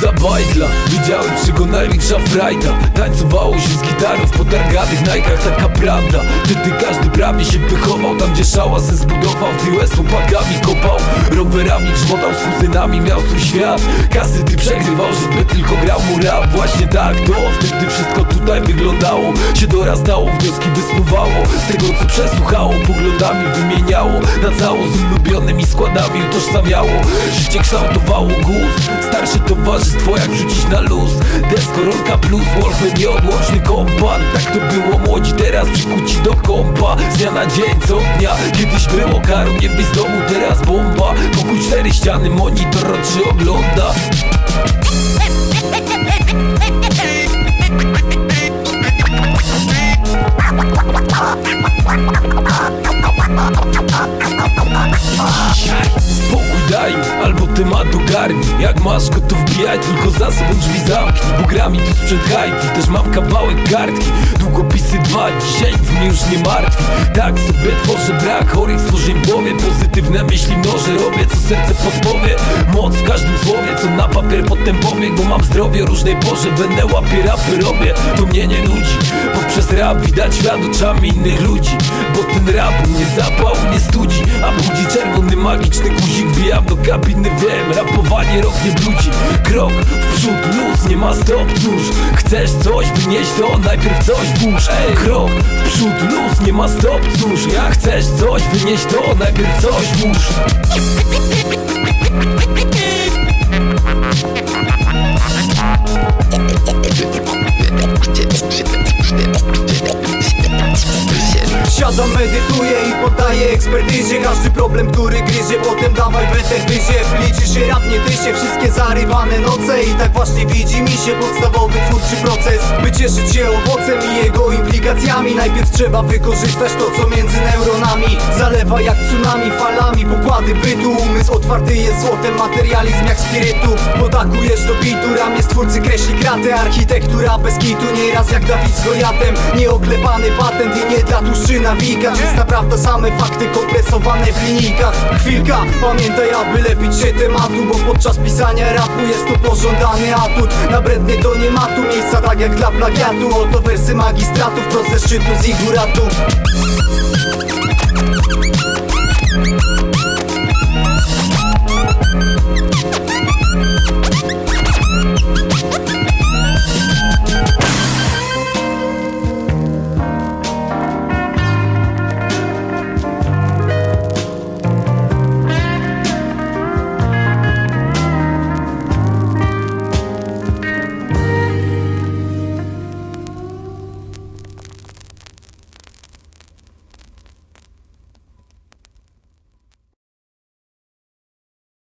za bajtla. Wiedziałem czego największa frajda Tańcowało się z gitarą w potarganych najkach Taka prawda. Wtedy każdy prawie się wychował Tam gdzie szałas se zbudował Tyłę z chłopakami kopał Rowerami grzmotał z kuzynami Miał swój świat. Kasy ty przegrywał, żeby tylko grał mu rap. Właśnie tak to wtedy wszystko tutaj wyglądało. Się dorastało, wnioski wysnuwało Z tego co przesłuchało Poglądami wymieniało. Na cało z ulubionymi składami utożsamiało. Życie kształtowało gust Starsze towarzystwo jak wrzucić na luz. Deskorolka plus Wolfman nieodłączny kompan. Tak to było młodzi, teraz przykuci do kompa. Z dnia na dzień, co dnia Kiedyś było karą, nie wyjść z domu, teraz bomba. Pokój cztery ściany, monitor czy ogląda Jak masz go to wbijaj, tylko za sobą drzwi zamknij Bo gra mi tu sprzęt hajki, też mam kawałek kartki. Długopisy dwa, dzisiaj nic mnie już nie martwi. Tak sobie tworzę brak chorych stworzeń w głowie Pozytywne myśli. Mnożę, robię co serce podpowie. Moc w każdym słowie, co na papier potem pobieg Bo mam zdrowie różnej porze, będę łapie rapy robię. To mnie nie nudzi, poprzez rap widać świat oczami innych ludzi. Bo ten rap mnie zapał, nie studzi A budzi czerwony magiczny guzik Wbijam do kabiny, wiem, rapowanie rok nie brudzi Krok w przód, luz, nie ma stop, cóż Chcesz coś wynieść, to najpierw coś włóż. Ej, krok w przód, luz, nie ma stop, cóż Jak chcesz coś wynieść, to najpierw coś włóż Siadam, medytuję i poddaję ekspertyzie. Każdy problem, który gryzie, potem dawaj betę gryzie Liczy się rap, nie tysie, wszystkie zarywane noce. I tak właśnie widzi mi się podstawowy twórczy proces. By cieszyć się owocem i jego implikacjami Najpierw trzeba wykorzystać to, co między neuronami Zalewa jak tsunami, falami, pokłady bytu Umysł otwarty jest złotem, materializm jak spirytu. Podakujesz do bitu, ramię stwórcy kreśli kratę Architektura bez kitu, nieraz jak Dawid z Goliatem. Nieoklepany patent i nie dla tłuszczy nawika Czysta prawda, same fakty kompresowane w linijkach. Chwilka, pamiętaj aby lepić się tematu Bo podczas pisania rapu jest to pożądany atut. Nabrednie do niematu, miejsca tak jak dla plagiatu. Oto wersy magistratów, ze szczytu z iguratu